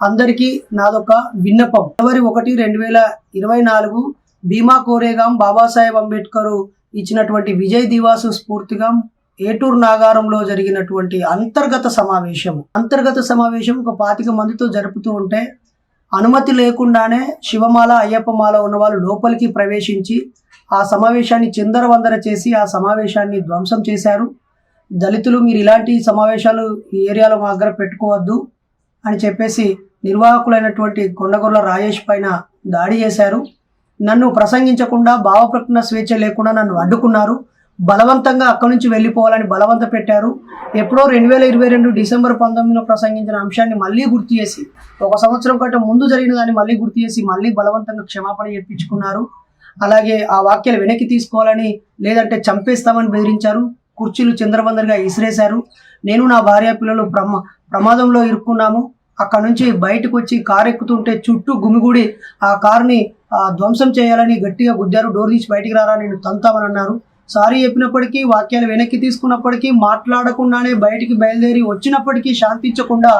అందరికీ నాదొక విన్నపం. జనవరి ఒకటి రెండు వేల ఇరవై నాలుగు భీమా కోరేగాం బాబాసాహెబ్ అంబేద్కర్ ఇచ్చినటువంటి విజయ్ దివాసు స్ఫూర్తిగా ఏటూరు నాగారంలో జరిగినటువంటి అంతర్గత సమావేశం. అంతర్గత సమావేశం ఒక పాతిక మందితో జరుపుతూ ఉంటే అనుమతి లేకుండానే శివమాల అయ్యప్పమాల ఉన్న వాళ్ళు లోపలికి ప్రవేశించి ఆ సమావేశాన్ని చిందరవందర చేసి ఆ సమావేశాన్ని ధ్వంసం చేశారు. దళితులు మీరు ఇలాంటి సమావేశాలు ఈ ఏరియాలో మా దగ్గర పెట్టుకోవద్దు అని చెప్పేసి నిర్వాహకులైనటువంటి కొండగొర్ల రాజేష్ పైన దాడి చేశారు. నన్ను ప్రసంగించకుండా భావప్రకటన స్వేచ్ఛ లేకుండా నన్ను అడ్డుకున్నారు. బలవంతంగా అక్కడి నుంచి వెళ్ళిపోవాలని బలవంత పెట్టారు. ఎప్పుడో రెండు వేల ఇరవై రెండు డిసెంబర్ పంతొమ్మిదిలో ప్రసంగించిన అంశాన్ని మళ్ళీ గుర్తు చేసి ఒక సంవత్సరం కంటే ముందు జరిగిన దాన్ని మళ్ళీ గుర్తు చేసి మళ్ళీ బలవంతంగా క్షమాపణ చెప్పించుకున్నారు. అలాగే ఆ వాక్యాలు వెనక్కి తీసుకోవాలని లేదంటే చంపేస్తామని బెదిరించారు. కుర్చీలు చంద్రబందర్గా ఇసిరేశారు. నేను నా భార్య పిల్లలు ప్రమా ప్రమాదంలో ఇరుక్కున్నాము. అక్కడ నుంచి బయటకు వచ్చి కారు ఎక్కుతుంటే చుట్టూ గుమిగూడి ఆ కారుని ఆ, ధ్వంసం చేయాలని గట్టిగా గుద్దారు. డోర్ తీసి బయటికి రారా నేను తంతామని అన్నారు. సారీ చెప్పినప్పటికీ వాక్యాలు వెనక్కి తీసుకున్నప్పటికీ మాట్లాడకుండానే బయటికి బయలుదేరి వచ్చినప్పటికీ శాంతించకుండా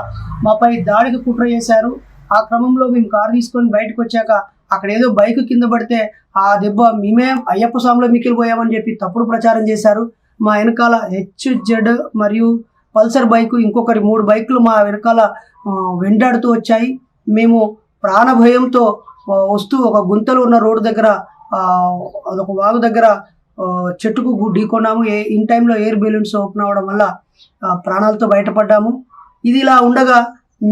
మాపై దాడికి కుట్ర చేశారు. ఆ క్రమంలో మేము కారు తీసుకొని బయటకు వచ్చాక అక్కడ ఏదో బైక్ కింద పడితే ఆ దెబ్బ మేమే అయ్యప్ప స్వామిలో మిక్కిలిపోయామని చెప్పి తప్పుడు ప్రచారం చేశారు. మా వెనకాల హెచ్ జెడ్ మరియు పల్సర్ బైక్ ఇంకొకరి మూడు బైకులు మా వెనకాల వెంటాడుతూ వచ్చాయి. మేము ప్రాణభయంతో వస్తూ ఒక గుంతలు ఉన్న రోడ్డు దగ్గర అదొక వాగు దగ్గర చెట్టుకు ఢీకొన్నాము. ఏ ఇన్ టైంలో ఎయిర్ బెలూన్స్ ఓపెన్ అవ్వడం వల్ల ప్రాణాలతో బయటపడ్డాము. ఇది ఇలా ఉండగా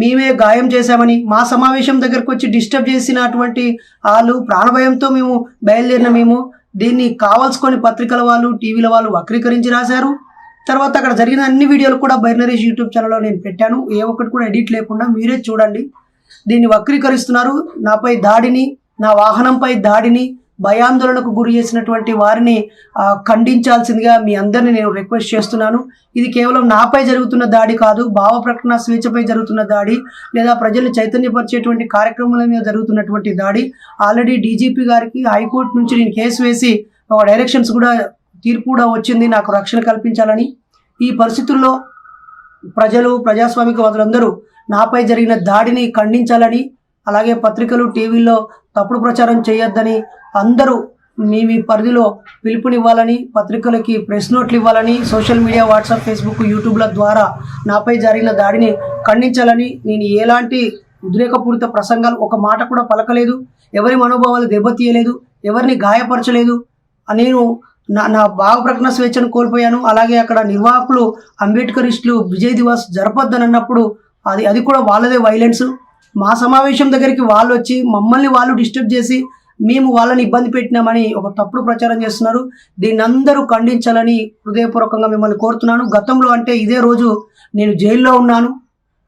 మేమే గాయం చేశామని మా సమావేశం దగ్గరకు వచ్చి డిస్టర్బ్ చేసినటువంటి వాళ్ళు ప్రాణభయంతో మేము బయలుదేరిన మేము దీన్ని కావాల్సుకొని పత్రికల వాళ్ళు టీవీల వాళ్ళు వక్రీకరించి రాశారు. తర్వాత అక్కడ జరిగిన అన్ని వీడియోలు కూడా బైనరీస్ యూట్యూబ్ ఛానల్లో నేను పెట్టాను. ఏ ఒక్కటి కూడా ఎడిట్ లేకుండా మీరే చూడండి. దీన్ని వక్రీకరిస్తున్నారు. నాపై దాడిని నా వాహనంపై దాడిని భయాందోళనకు గురి చేసినటువంటి వారిని ఖండించాల్సిందిగా మీ అందరిని నేను రిక్వెస్ట్ చేస్తున్నాను. ఇది కేవలం నాపై జరుగుతున్న దాడి కాదు భావ ప్రకటన స్వేచ్ఛపై జరుగుతున్న దాడి లేదా ప్రజల్ని చైతన్యపరిచేటువంటి కార్యక్రమాల మీద జరుగుతున్నటువంటి దాడి. ఆల్రెడీ డీజీపీ గారికి హైకోర్టు నుంచి నేను కేసు వేసి ఒక డైరెక్షన్స్ కూడా తీర్పు కూడా వచ్చింది నాకు రక్షణ కల్పించాలని. ఈ పరిస్థితుల్లో ప్రజలు ప్రజాస్వామిక వాదులందరూ నాపై జరిగిన దాడిని ఖండించాలని అలాగే పత్రికలు టీవీల్లో తప్పుడు ప్రచారం చేయొద్దని అందరూ మీ మీ పరిధిలో పిలుపునివ్వాలని పత్రికలకి ప్రెస్ నోట్లు ఇవ్వాలని సోషల్ మీడియా వాట్సాప్ ఫేస్బుక్ యూట్యూబ్ల ద్వారా నాపై జరిగిన దాడిని ఖండించాలని నేను ఎలాంటి ఉద్రేకపూరిత ప్రసంగాలు ఒక మాట కూడా పలకలేదు. ఎవరి మనోభావాలు దెబ్బతీయలేదు ఎవరిని గాయపరచలేదు. నేను నా నా భావ ప్రకటన స్వేచ్ఛను కోల్పోయాను. అలాగే అక్కడ నిర్వాహకులు అంబేద్కరిస్టులు విజయ్ దివాస్ జరపద్దని అన్నప్పుడు అది అది కూడా వాళ్ళదే వైలెన్స్ మా సమావేశం దగ్గరికి వాళ్ళు వచ్చి మమ్మల్ని వాళ్ళు డిస్టర్బ్ చేసి మేము వాళ్ళని ఇబ్బంది పెట్టినామని ఒక తప్పుడు ప్రచారం చేస్తున్నారు. దీన్ని అందరూ ఖండించాలని హృదయపూర్వకంగా మిమ్మల్ని కోరుతున్నాను. గతంలో అంటే ఇదే రోజు నేను జైల్లో ఉన్నాను.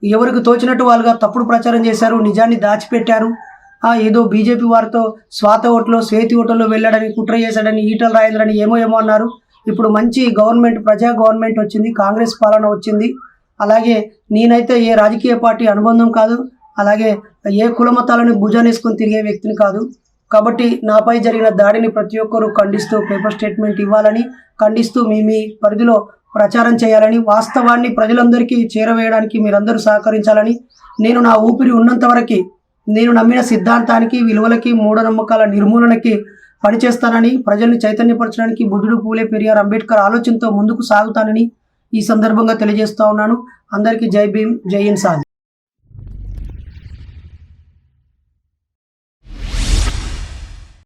ఎవరికి తోచినట్టు వాళ్ళుగా తప్పుడు ప్రచారం చేశారు నిజాన్ని దాచిపెట్టారు. ఏదో బీజేపీ వారితో స్వాత ఓట్లో స్వేతి ఓటల్లో వెళ్ళాడని కుట్ర చేశాడని ఈటలు రాజేంద్రని ఏమో ఏమో అన్నారు. ఇప్పుడు మంచి గవర్నమెంట్ ప్రజా గవర్నమెంట్ వచ్చింది కాంగ్రెస్ పాలన వచ్చింది. అలాగే నేనైతే ఏ రాజకీయ పార్టీ అనుబంధం కాదు అలాగే ఏ కులమతాలను భుజానేసుకొని తిరిగే వ్యక్తిని కాదు. కాబట్టి నాపై జరిగిన దాడిని ప్రతి ఒక్కరూ ఖండిస్తూ పేపర్ స్టేట్మెంట్ ఇవ్వాలని ఖండిస్తూ మీ మీ పరిధిలో ప్రచారం చేయాలని వాస్తవాన్ని ప్రజలందరికీ చేరవేయడానికి మీరందరూ సహకరించాలని నేను నా ఊపిరి ఉన్నంత వరకు నేను నమ్మిన సిద్ధాంతానికి విలువలకి మూఢనమ్మకాల నిర్మూలనకి పనిచేస్తానని ప్రజల్ని చైతన్యపరచడానికి బుద్ధుడు పూలే పెరియార్ అంబేద్కర్ ఆలోచనతో ముందుకు సాగుతానని ఈ సందర్భంగా తెలియజేస్తా ఉన్నాను. అందరికీ జై భీమ్ జై ఇన్సాన్